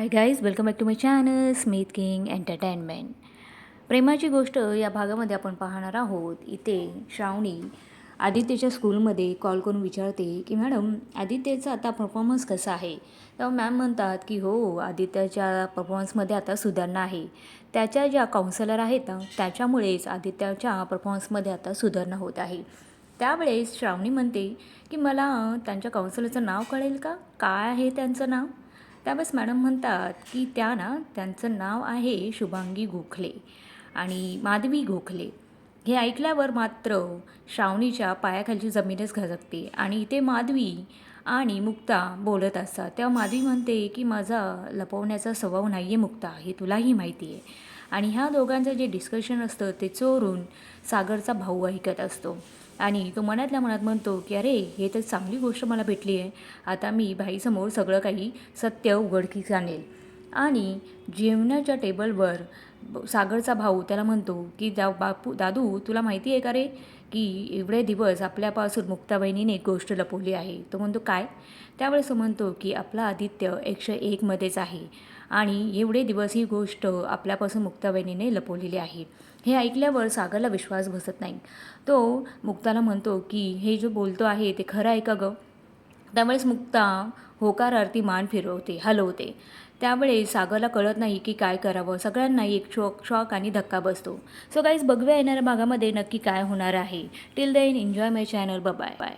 Hi guys welcome back to my channel Smith King entertainment प्रेमाची गोष्ट या भागामध्ये आपण पाहणार आहोत. इथे श्रावणी आदित्यच्या स्कूलमध्ये कॉल करून विचारते की मॅडम आदित्यचा आता परफॉर्मन्स कसा आहे? तेव्हा मॅम म्हणतात की हो आदित्यच्या परफॉर्मन्समध्ये आता सुधारणा आहे. त्याच्या ज्या काउन्सलर आहेत ना त्याच्यामुळेच आदित्यच्या परफॉर्मन्समध्ये आता सुधारणा होत आहे. त्यावेळेस श्रावणी म्हणते की मला त्यांच्या काउन्सलरचं नाव कळेल का? काय आहे त्यांचं नाव? त्यावेळेस मॅडम म्हणतात की त्या ना त्यांचं नाव आहे शुभांगी गोखले आणि माधवी गोखले. हे ऐकल्यावर मात्र श्रावणीच्या पायाखालची जमीनच घसरते आणि इथे माधवी आणि मुक्ता बोलत असतात. तेव्हा माधवी म्हणते की माझा लपवण्याचा स्वभाव नाही आहे मुक्ता हे तुलाही माहिती आहे आणि ह्या दोघांचं जे डिस्कशन असतं ते चोरून सागरचा भाऊ ऐकत असतो. आणि तो मनातल्या मनात म्हणतो की अरे हे तर चांगली गोष्ट मला भेटली आहे आता मी भाईसमोर सगळं काही सत्य उघडकीस आणेल. आणि जेवणाच्या टेबलवर सागरचा भाऊ त्याला म्हणतो की जा बापू दादू तुला माहिती आहे का रे की एवढे दिवस आपल्यापासून मुक्ताबहिणीने एक गोष्ट लपवली आहे. तो म्हणतो काय? त्यावेळेस म्हणतो की आपला आदित्य एकशे एकमध्येच आहे आणि एवढे दिवस ही गोष्ट आपल्यापासून मुक्ताबहिणीने लपवलेली आहे. हे ऐकल्यावर सागरला विश्वास बसत नाही. तो मुक्ताला म्हणतो की हे जो बोलतो आहे ते खरं आहे का गं? त्यावेळेस मुक्ता होकार आरती मान फिरवते हलवते. त्यामुळे सागरला कळत नाही की काय करावं. सगळ्यांनाही एक शॉक शॉक आणि धक्का बसतो. सो काहीच बघव्या येणाऱ्या भागामध्ये नक्की काय होणार आहे. Till then enjoy my channel bye bye